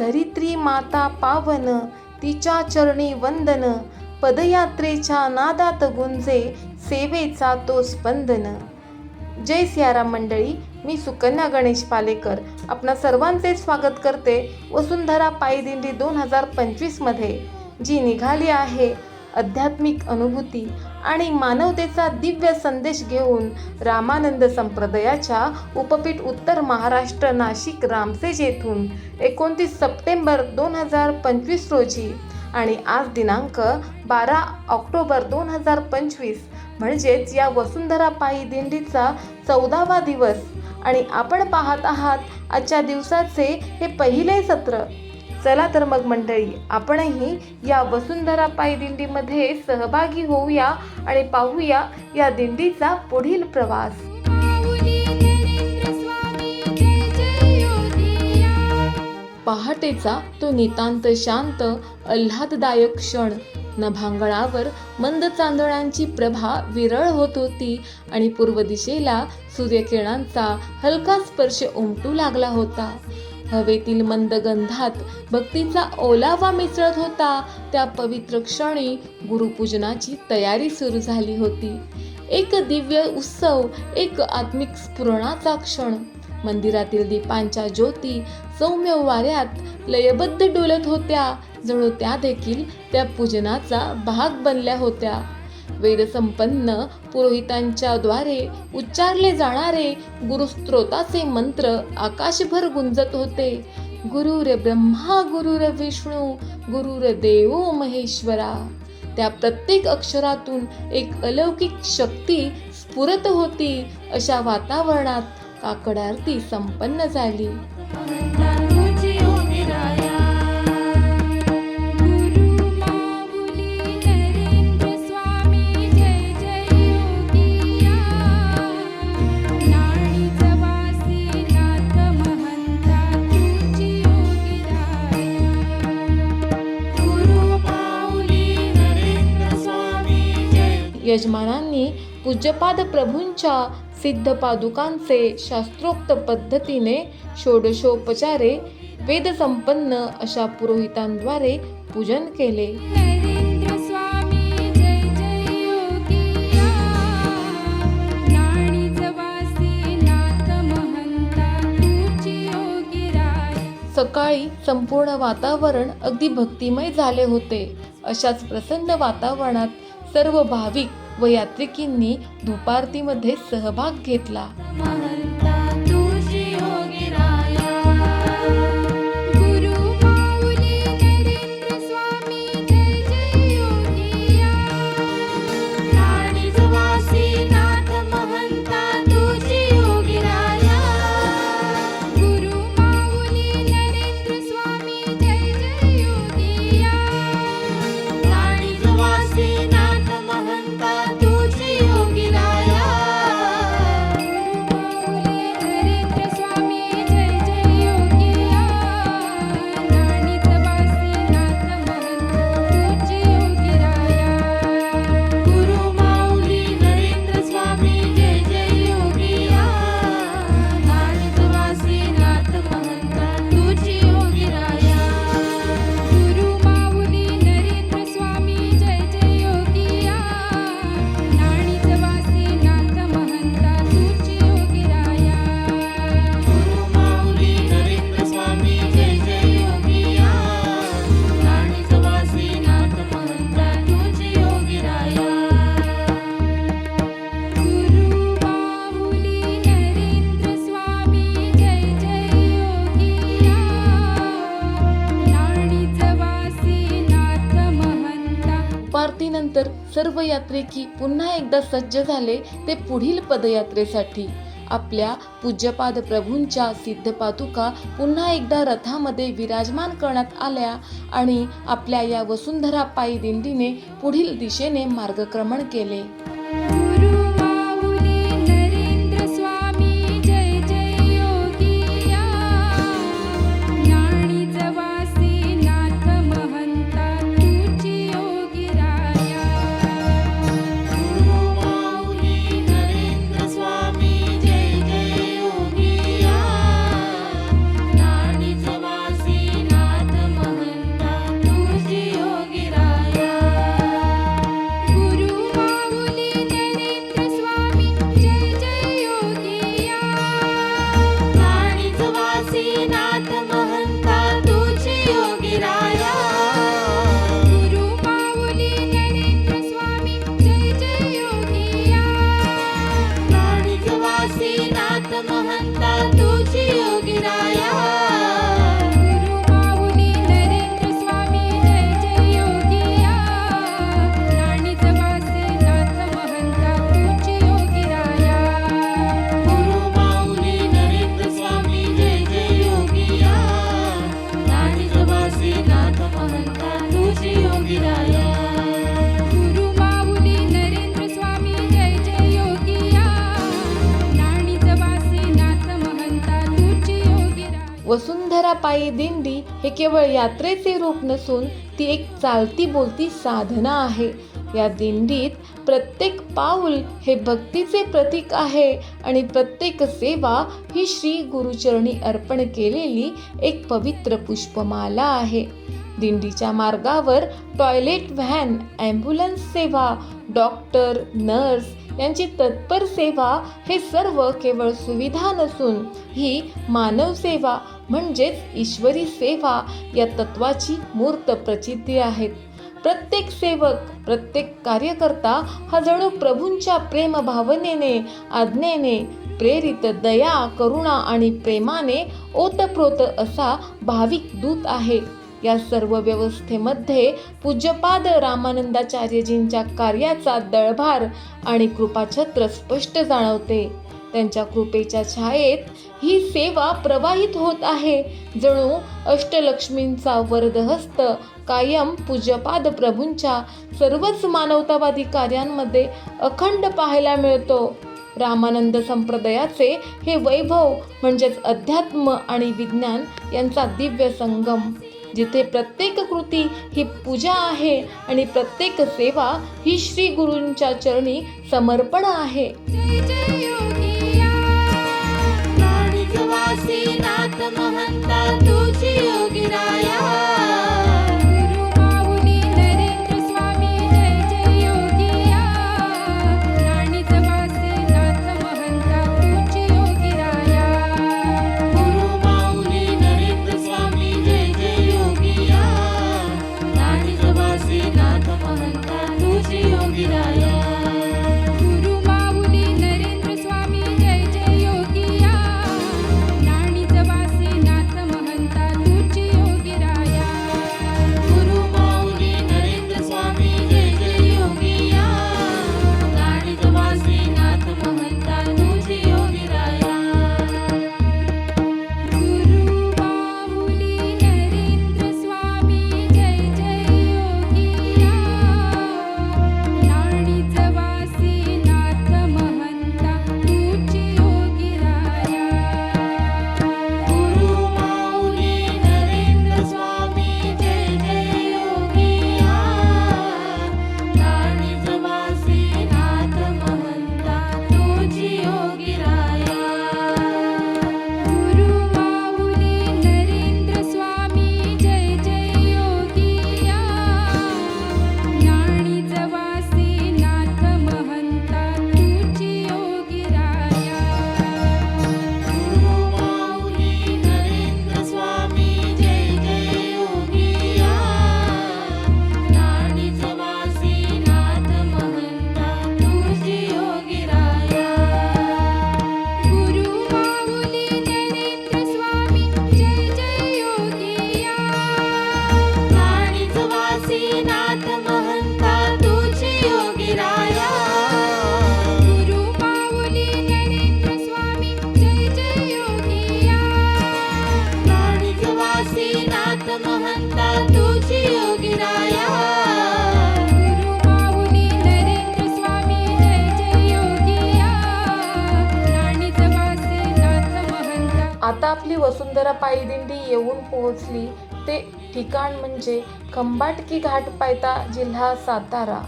धरित्री माता पावन तिच्या चरणी वंदन पदयात्रेच्या नादात गुंजे सेवेचा तो स्पंदन. जय सियाराम मंडळी मी सुकन्या गणेश पालेकर. आपणा सर्वांचे स्वागत करते वसुंधरा पायी दिंडी दोन हजार पंचवीसमध्ये जी निघाली आहे आध्यात्मिक अनुभूती आणि मानवतेचा दिव्य संदेश घेऊन रामानंद संप्रदायाच्या उपपीठ उत्तर महाराष्ट्र नाशिक रामसेज येथून एकोणतीस सप्टेंबर दोन हजार पंचवीस रोजी आणि आज दिनांक बारा ऑक्टोबर दोन हजार पंचवीस म्हणजेच या वसुंधरा पायी दिंडीचा चौदावा दिवस. आणि आपण पाहत आहात आजच्या दिवसाचे हे पहिले सत्र. चला तर मग मंडळी आपणही या वसुंधरा पायी दिंडीमध्ये सहभागी होऊया आणि पाहूया या दिंडीचा पुढील प्रवास. पहाटेचा तो नितांत शांत आल्हाददायक क्षण. नभांगणावर मंद चांदण्यांची प्रभा विरळ होत होती आणि पूर्व दिशेला सूर्यकिरणांचा हलका स्पर्श उमटू लागला होता. हवेतील मंद गंधात भक्तीचा ओलावा मिसळत होता. त्या पवित्र क्षणी गुरुपूजनाची तयारी सुरू झाली होती. एक दिव्य उत्सव एक आत्मिक स्फुरणाचा क्षण. मंदिरातील दीपांच्या ज्योती सौम्य वाऱ्यात लयबद्ध डोलत होत्या. जणू त्या देखील त्या पूजनाचा भाग बनल्या होत्या. वेदसंपन्न पुरोहितांच्या द्वारे उच्चारले जाणारे गुरुस्त्रोताचे मंत्र आकाशभर गुंजत होते. गुरुर ब्रह्मा गुरुर विष्णू गुरुर देवो महेश्वरा. त्या प्रत्येक अक्षरातून एक अलौकिक शक्ती स्फुरत होती. अशा वातावरणात काकड आरती संपन्न झाली. यजमानांनी पूज्यपाद प्रभूंच्या सिद्ध पादुकांचे शास्त्रोक्त पद्धतीने षोडशोपचारे वेदसंपन्न अशा पुरोहितांद्वारे पूजन केले. सकाळी संपूर्ण वातावरण अगदी भक्तिमय झाले होते. अशाच प्रसन्न वातावरणात सर्व भाविक व यात्रिकींनी धुपारतीमध्ये सहभाग घेतला. की पुन्हा एकदा सज्ज झाले ते पुढील पदयात्रेसाठी. आपल्या पूज्यपाद प्रभूंच्या सिद्धपादुका पुन्हा एकदा रथामध्ये विराजमान करण्यात आल्या आणि आपल्या या वसुंधरा पायी दिंडीने पुढील दिशेने मार्गक्रमण केले. योगिराया वसुंधरा पायी दिंडी हे केवळ यात्रेचे रूप नसून ती एक चालती बोलती साधना आहे. या दिंडीत प्रत्येक पाऊल हे भक्तीचे प्रतीक आहे आणि प्रत्येक सेवा ही श्री गुरुचरणी अर्पण केलेली एक पवित्र पुष्पमाला आहे. दिंडीच्या मार्गावर टॉयलेट व्हॅन ॲम्ब्युलन्स सेवा डॉक्टर नर्स यांची तत्पर सेवा हे सर्व केवळ सुविधा नसून ही मानव सेवा म्हणजेच ईश्वरी सेवा या तत्वाची मूर्त प्रचिती आहेत. प्रत्येक सेवक प्रत्येक कार्यकर्ता हा जणू प्रभूंच्या प्रेम भावनेने आज्ञेने प्रेरित दया करुणा आणि प्रेमाने ओतप्रोत असा भाविक दूत आहे. या सर्व व्यवस्थेमध्ये पूज्यपाद रामानंदाचार्यजींच्या कार्याचा दळभार आणि कृपाछत्र स्पष्ट जाणवते. त्यांच्या कृपेच्या छायेत ही सेवा प्रवाहित होत आहे. जणू अष्टलक्ष्मींचा वरदहस्त कायम पूज्यपाद प्रभूंच्या सर्वच मानवतावादी कार्यांमध्ये अखंड पाहायला मिळतो. रामानंद संप्रदायाचे हे वैभव म्हणजेच अध्यात्म आणि विज्ञान यांचा दिव्य संगम. जिथे प्रत्येक कृती ही पूजा आहे आणि प्रत्येक सेवा ही श्री गुरूंच्या चरणी समर्पण आहे. महंता तुझी दिंडी येऊन पोहोचली. ते ठिकाण म्हणजे खंबाटकी घाट पायता जिल्हा सातारा.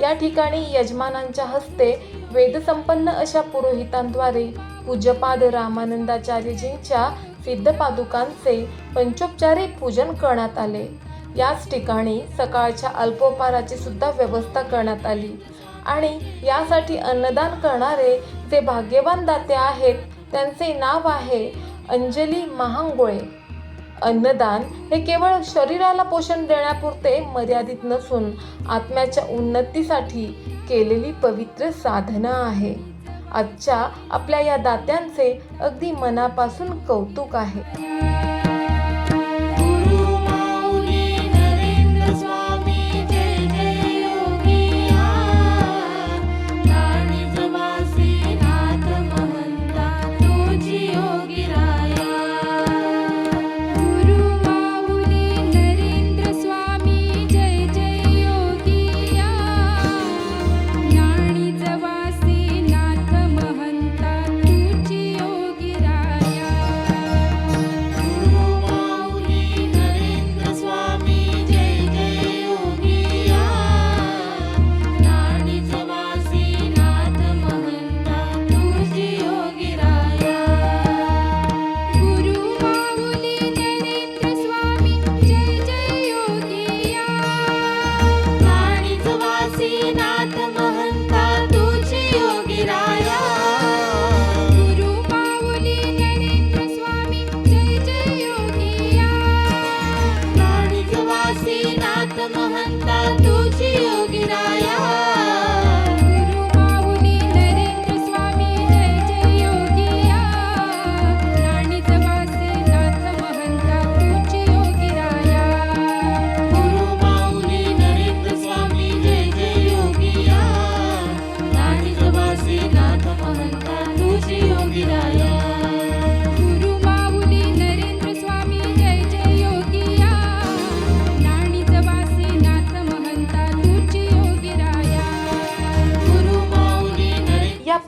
या ठिकाणी यजमानांच्या हस्ते वेदसंपन्न अशा पुरोहितांद्वारे पूज्यपाद रामानंदाचार्यजींच्या सिद्धपादुकांचे पंचोपचारी पूजन करण्यात आले. याच ठिकाणी सकाळच्या अल्पोपहाराची सुद्धा व्यवस्था करण्यात आली. आणि यासाठी अन्नदान करणारे जे भाग्यवान दाते आहेत त्यांचे नाव आहे अंजली महांगोळे. अन्नदान हे केवळ शरीराला पोषण देण्यापुरते मर्यादित नसून आत्म्याच्या उन्नतीसाठी केलेली पवित्र साधना आहे. आजच्या आपल्या या दात्यांचे अगदी मनापासून कौतुक आहे.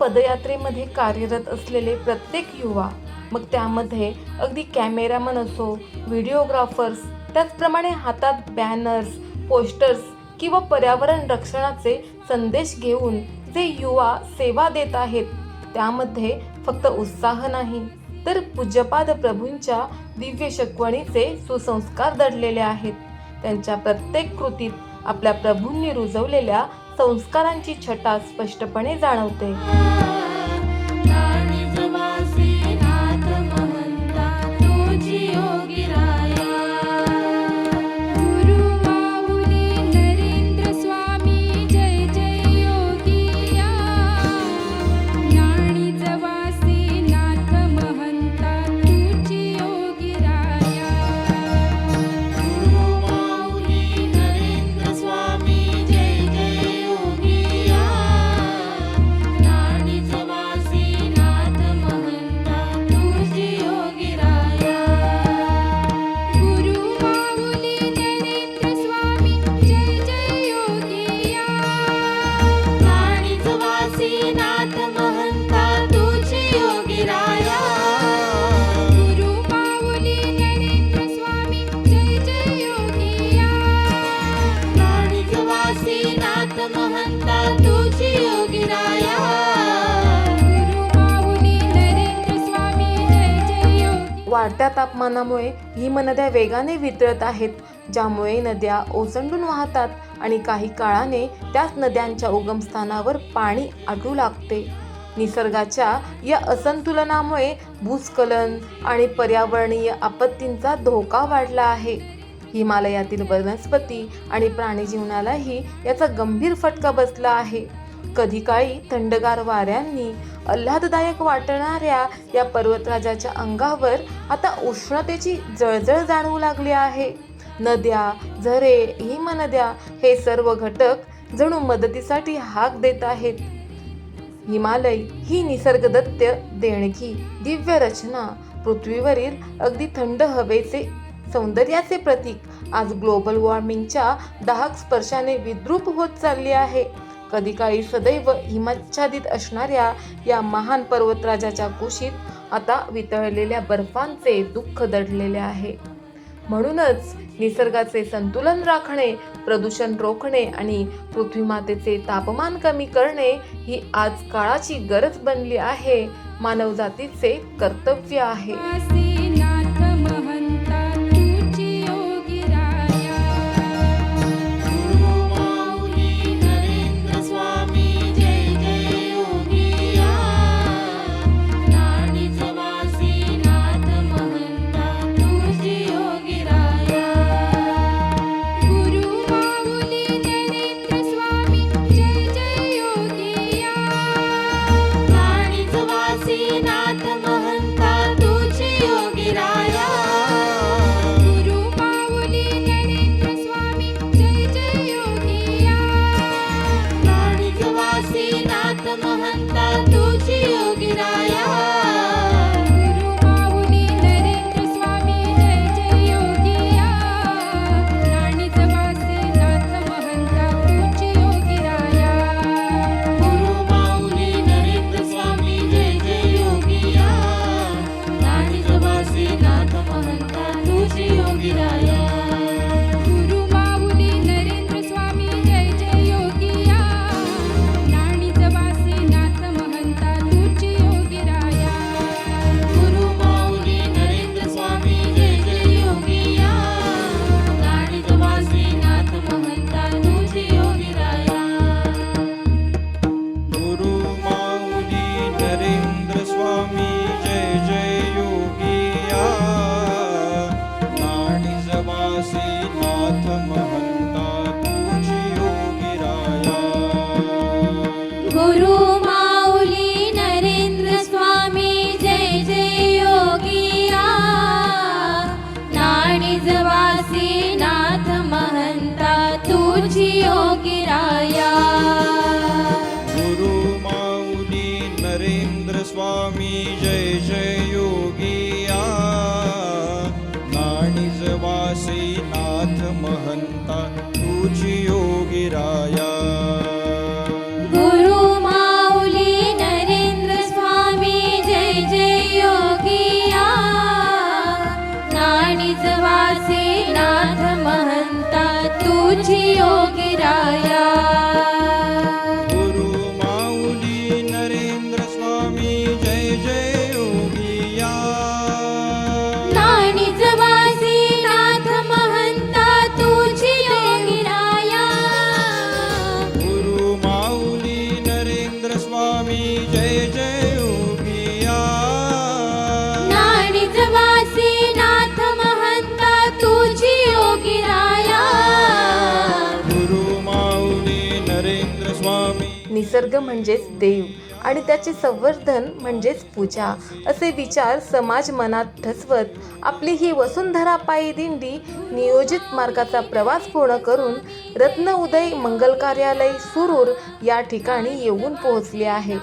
पदयात्रेमध्ये कार्यरत असलेले प्रत्येक युवा मग त्यामध्ये अगदी कॅमेरामन असो व्हिडिओग्राफर्स त्याचप्रमाणे हातात बॅनर्स पोस्टर्स किंवा पर्यावरण रक्षणाचे संदेश घेऊन जे युवा सेवा देत आहेत त्यामध्ये फक्त उत्साह नाही तर पूज्यपाद प्रभूंच्या दिव्य शिकवणीचे सुसंस्कार दडलेले आहेत. त्यांच्या प्रत्येक कृतीत आपल्या प्रभूंनी रुजवलेल्या संस्कारांची छटा स्पष्टपणे जाणवते. वाढत्या तापमानामुळे हिमनद्या वेगाने वितळत आहेत ज्यामुळे नद्या ओसंडून वाहतात आणि काही काळाने त्याच नद्यांच्या उगमस्थानावर पाणी आटू लागते. निसर्गाच्या या असंतुलनामुळे भूस्खलन आणि पर्यावरणीय आपत्तींचा धोका वाढला आहे. हिमालयातील वनस्पती आणि प्राणीजीवनालाही याचा गंभीर फटका बसला आहे. कधी काळी थंडगार वाऱ्यांनी आल्हाददायक वाटणाऱ्या या पर्वतराजाच्या अंगावर आता उष्णतेची जळजळ जाणवू लागली आहे. नद्या झरे हिमनद्या हे सर्व घटक जणू मदतीसाठी हाक देत आहेत. हिमालय ही निसर्गदत्त देणगी दिव्य रचना पृथ्वीवरील अगदी थंड हवेचे सौंदर्याचे प्रतीक आज ग्लोबल वॉर्मिंगच्या दाहक स्पर्शाने विद्रूप होत चालली आहे. कधी काळी सदैव हिमाच्छादित असणाऱ्या या महान पर्वतराजाच्या कुशीत आता वितळलेल्या बर्फांचे दुःख दडलेले आहे. म्हणूनच निसर्गाचे संतुलन राखणे प्रदूषण रोखणे आणि पृथ्वीमातेचे तापमान कमी करणे ही आज काळाची गरज बनली आहे मानवजातीचे कर्तव्य आहे. निसर्ग म्हणजेच देव आणि त्याचे संवर्धन म्हणजेच पूजा असे विचार समाज मनात ठसवत आपली ही वसुंधरा पायी दिंडी नियोजित मार्गाचा प्रवास पूर्ण करून रत्न उदय मंगल कार्यालय सुरूर या ठिकाणी येऊन पोहोचले आहे.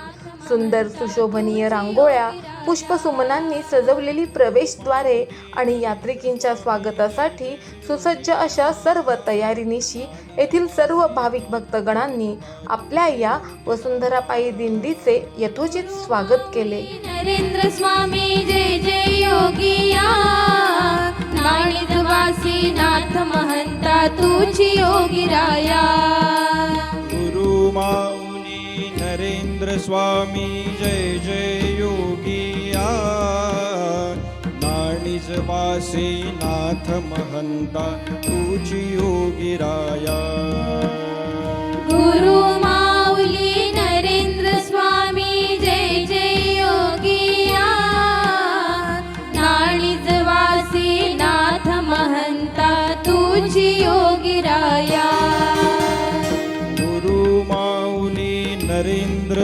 सुंदर सुशोभनीय रांगोळ्या पुष्पसुमनांनी सजवलेली प्रवेशद्वारे आणि यात्रिकींच्या स्वागतासाठी सुसज्ज अशा सर्व तयारीनिशी येथील सर्व भाविक भक्तगणांनी आपल्या या वसुंधरा पायी दिंडीचे यथोचित स्वागत केले. नरेंद्र स्वामी जय जय योगिया. तुझी योगिराया. नरेंद्र स्वामी जय जय योगिया नाणीज वासी नाथ महंता तुझी योगिराया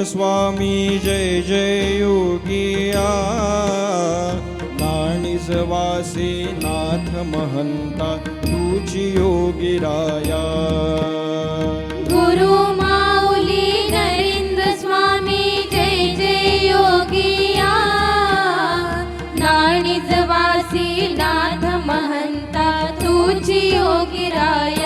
स्वामी जय जय योगिया। नाणीसवासी नाथ महंता तुझी योगिराया गुरु माऊली नरेंद्र स्वामी जय जय योगिया। नाणीसवासी नाथ महंता तुझी योगिराया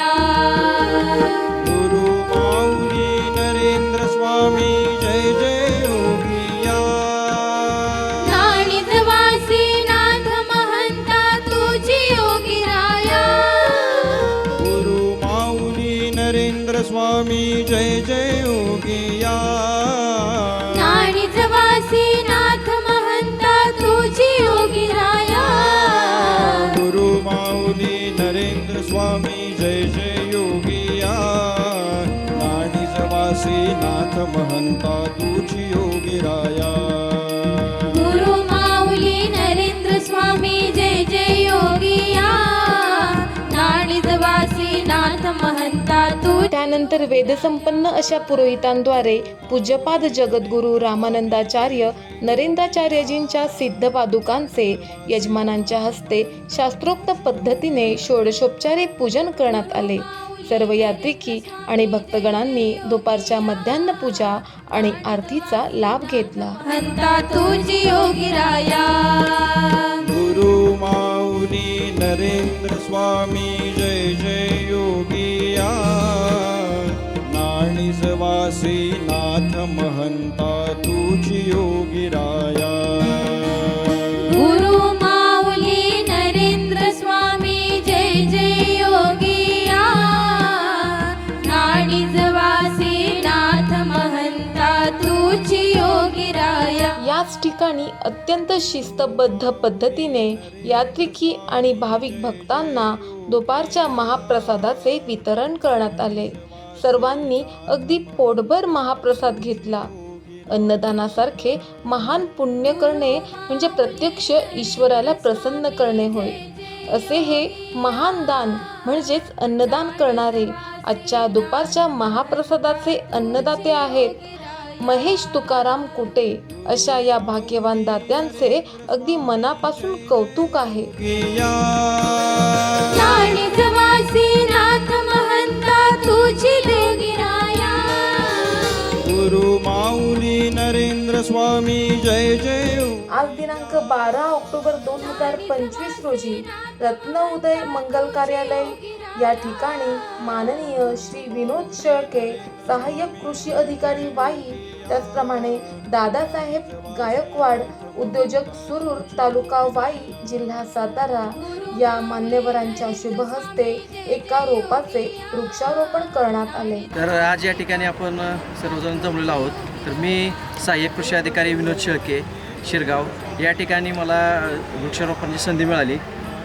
नाथ महंता तुझी योगिराया गुरु माऊली नरेंद्र स्वामी जय जय योगिया नाथ महंता तू त्यानंतर वेदसंपन्न अशा पुरोहितांद्वारे पूज्यपाद जगद्गुरू रामानंदाचार्य नरेंद्राचार्यजींच्या सिद्ध पादुकांचे यजमानांच्या हस्ते शास्त्रोक्त पद्धतीने षोडशोपचारे पूजन करण्यात आले. सर्व यात्रिकी आणि भक्तगणांनी दुपारच्या मध्यान्ह पूजा आणि आरतीचा लाभ घेतला. हंता तुझी योगी राया. गुरु माऊली नरेंद्र स्वामी जय जय योगिया नाथ महंता तुझी योगी ठिकाणी अत्यंत शिस्तबद्ध पद्धतीने यात्रिकी आणि भाविक भक्तांना दुपारच्या महाप्रसादाचे वितरण करण्यात आले. सर्वांनी अगदी पोटभर महाप्रसाद घेतला. अन्नदानासारखे महान पुण्य करणे म्हणजे प्रत्यक्ष ईश्वराला प्रसन्न करणे होय. असे हे महान दान म्हणजेच अन्नदान करणारे आजच्या दुपारच्या महाप्रसादाचे अन्नदाते आहेत. महेश तुकाराम कुटे अशा या भाग्यवान दात्यांचे अगदी मनापासून कौतुक आहे. नरेंद्र स्वामी जय जय. आज दिनांक बारा ऑक्टोबर दोन हजार पंचवीस रोजी रत्न उदय मंगल कार्यालय. या ठिकाणी माननीय श्री विनोद शेळके सहाय्यक कृषी अधिकारी वाई त्याचप्रमाणे दादासाहेब गायकवाड उद्योजक सुरूर तालुका वाई जिल्हा सातारा या मान्यवरांच्या शुभ हस्ते एका रोपाचे वृक्षारोपण करण्यात आले. तर आज या ठिकाणी आपण सर्वजण जमलेलो आहोत. तर मी सहाय्यक कृषी अधिकारी विनोद शेळके शिरगाव या ठिकाणी मला वृक्षारोपणाची संधी मिळाली.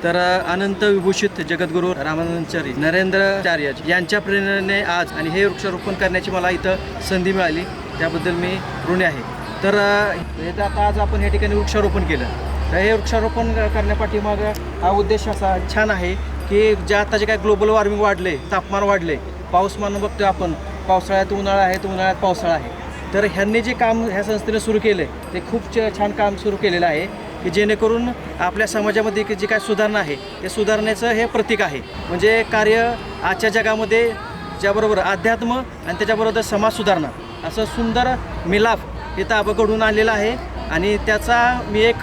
तर अनंत विभूषित जगद्गुरू रामानंदचारी नरेंद्रचार्य यांच्या प्रेरणेने आज आणि हे वृक्षारोपण करण्याची मला इथं संधी मिळाली. त्याबद्दल मी ऋणी आहे. तर हे आता आज आपण या ठिकाणी वृक्षारोपण केलं तर हे वृक्षारोपण करण्यापाठीमाग हा उद्देश असा छान आहे की जे आता जे काय ग्लोबल वॉर्मिंग वाढले तापमान वाढले पाऊसमान बघतोय आपण पावसाळ्यात उन्हाळा आहे तर उन्हाळ्यात पावसाळा आहे. तर ह्यांनी जे काम ह्या संस्थेने सुरू केलं आहे ते खूप छान काम सुरू केलेलं आहे की जेणेकरून आपल्या समाजामध्ये की जी काय सुधारणा आहे ते सुधारण्याचं हे प्रतीक आहे. म्हणजे कार्य आजच्या जगामध्ये ज्याबरोबर अध्यात्म आणि त्याच्याबरोबर समाज सुधारणा. असं सुंदर मिलाफ इथं आपण घडून आणलेला आहे. आणि त्याचा मी एक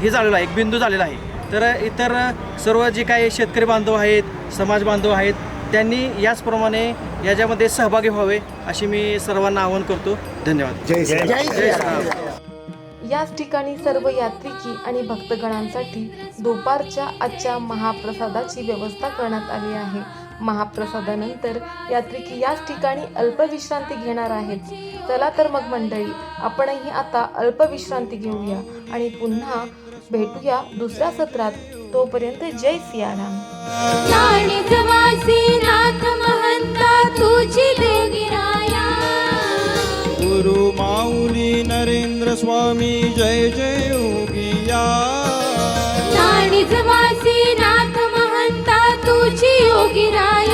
हे झालेला आहे एक बिंदू झालेला आहे. तर इतर सर्व जे काही शेतकरी बांधव आहेत समाज बांधव आहेत त्यांनी याचप्रमाणे याच्यामध्ये सहभागी व्हावे अशी मी सर्वांना आवाहन करतो. धन्यवाद. जय याच ठिकाणी सर्व यात्रिकी आणि भक्तगणांसाठी दुपारच्या आजच्या महाप्रसादाची व्यवस्था करण्यात आली आहे. महाप्रसादानंतर यात्रिकी याच ठिकाणी अल्पविश्रांती घेणार आहेत. चला तर मग मंडळी आपणही आता अल्पविश्रांती घेऊया आणि पुन्हा भेटूया दुसऱ्या सत्रात. तोपर्यंत जय सियाराम. गुरु माऊली नरेंद्र स्वामी जय जय योगिया. नाथ महंता ರುಚಿಯೋಗಿರಾಯ